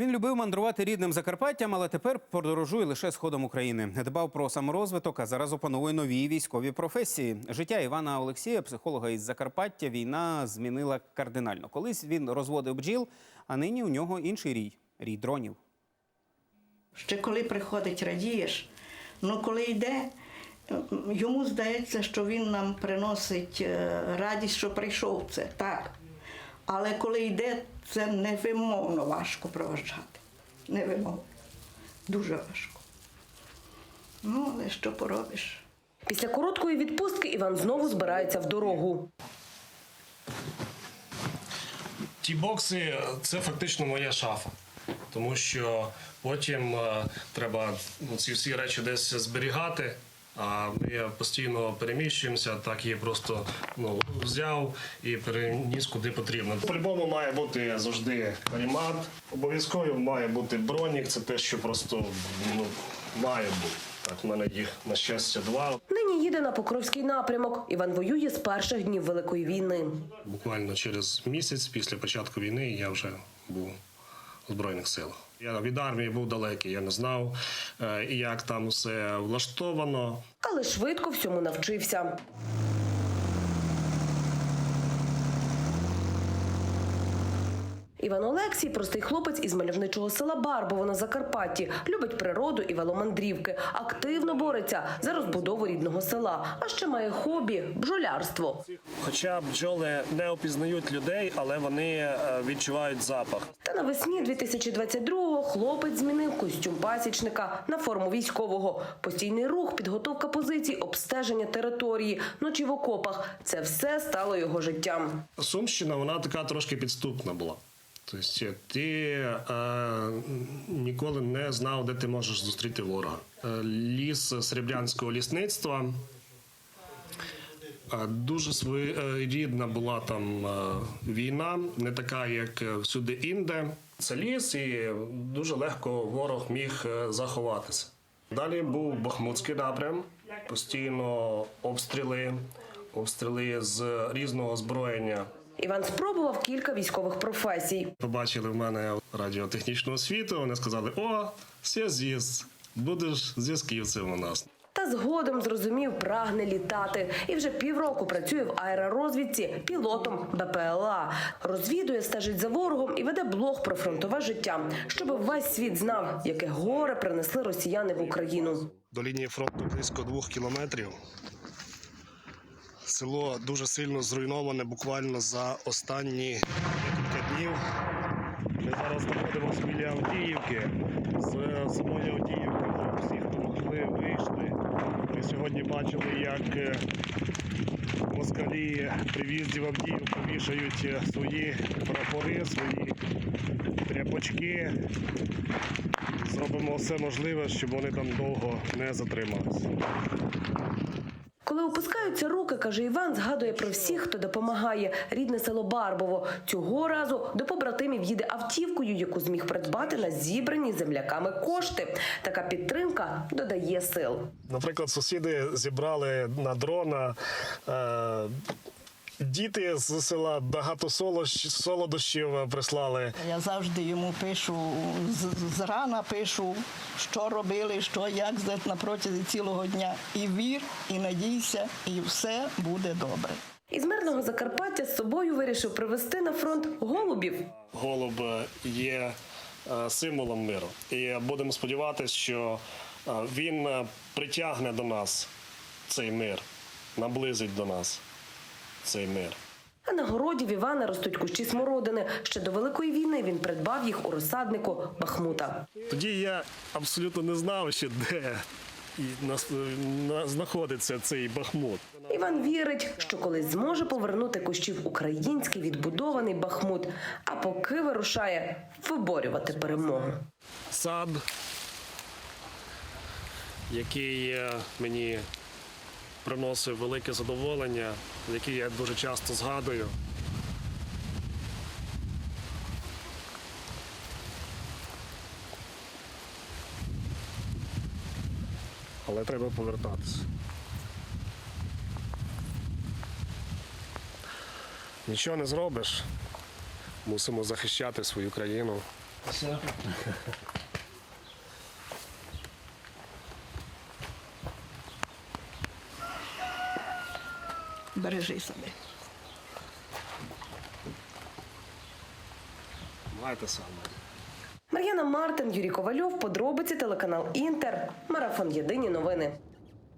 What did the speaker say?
Він любив мандрувати рідним Закарпаттям, але тепер подорожує лише сходом України. Дбав про саморозвиток, а зараз опановує нові військові професії. Життя Івана Олексія, психолога із Закарпаття, війна змінила кардинально. Колись він розводив бджіл, а нині у нього інший рій рій дронів. Ще коли приходить, радієш. Ну коли йде, йому здається, що він нам приносить е, радість, що прийшов це, так. Але коли йде, це невимовно важко проважати. Невимовно. Дуже важко. Ну, але що поробиш? Після короткої відпустки Іван знову збирається в дорогу. Ті бокси це фактично моя шафа, тому що потім е, треба ну, ці всі речі десь зберігати. А ми постійно переміщуємося, так її просто ну, взяв і переніс куди потрібно. По-любому має бути завжди карімат. Обов'язково має бути бронік, це те, що просто ну, має бути. Так, в мене їх на щастя два. Нині їде на Покровський напрямок. Іван воює з перших днів Великої війни. Буквально через місяць після початку війни я вже був Збройних сил. Я від армії був далекий, я не знав, е, як там все влаштовано. Але швидко всьому навчився. Іван Олексій простий хлопець із мальовничого села Барбово на Закарпатті. Любить природу і веломандрівки. Активно бореться за розбудову рідного села. А ще має хобі бджолярство. Хоча бджоли не опізнають людей, але вони е, відчувають запах. Та навесні 2022-го хлопець змінив костюм пасічника на форму військового. Постійний рух, підготовка позицій, обстеження території, ночі в окопах це все стало його життям. Сумщина вона така трошки підступна була. Тобто ти е, ніколи не знав, де ти можеш зустріти ворога. Е, ліс Сріблянського лісництва. е, Дуже своєрідна була там е, війна, не така, як всюди інде. Це ліс, і дуже легко ворог міг заховатися. Далі був Бахмутський напрям, постійно обстріли, обстріли з різного озброєння. Іван спробував кілька військових професій. Побачили в мене радіотехнічну освіту. Вони сказали: О, зв'язіст, будеш зв'язківцем у нас. Та згодом зрозумів, прагне літати. І вже півроку працює в аеророзвідці пілотом БПЛА. Розвідує, стежить за ворогом і веде блог про фронтове життя, щоб весь світ знав, яке горе принесли росіяни в Україну. До лінії фронту близько двох кілометрів. Село дуже сильно зруйноване буквально за останні декілька днів. Ми зараз знаходимося біля Авдіївки. З самої Авдіївки вже всі, хто могли, вийшли. Ми сьогодні бачили, як е, москалі при в'їзді в Авдіївку вішають е, свої прапори, свої тряпочки. Зробимо все можливе, щоб вони там довго не затрималися. Коли опускаються руки, каже Іван, згадує про всіх, хто допомагає. Рідне село Барбово. Цього разу до побратимів їде автівкою, яку зміг придбати на зібрані земляками кошти. Така підтримка додає сил. Наприклад, сусіди зібрали на дрона. Е- Діти з села багато солодощів прислали. Я завжди йому пишу, з- зрана пишу, що робили, що як на протязі цілого дня. І вір, і надійся, і все буде добре. Із мирного Закарпаття з собою вирішив привезти на фронт голубів. Голуб є е, символом миру. І будемо сподіватися, що е, він е, притягне до нас цей мир, наблизить до нас цей мир. А на городі в Івана ростуть кущі смородини. Ще до великої війни він придбав їх у розсаднику Бахмута. Тоді я абсолютно не знав, ще де нас- на- знаходиться цей Бахмут. Іван вірить, що колись зможе повернути кущі в український відбудований Бахмут, а поки вирушає виборювати перемогу. Сад, який мені приносив велике задоволення, який я дуже часто згадую. Але треба повертатися. Нічого не зробиш. Мусимо захищати свою країну. Бережи себе. Майте саме. Мар'яна Мартин, Юрій Ковальов, подробиці телеканал Інтер. Марафон Єдині новини.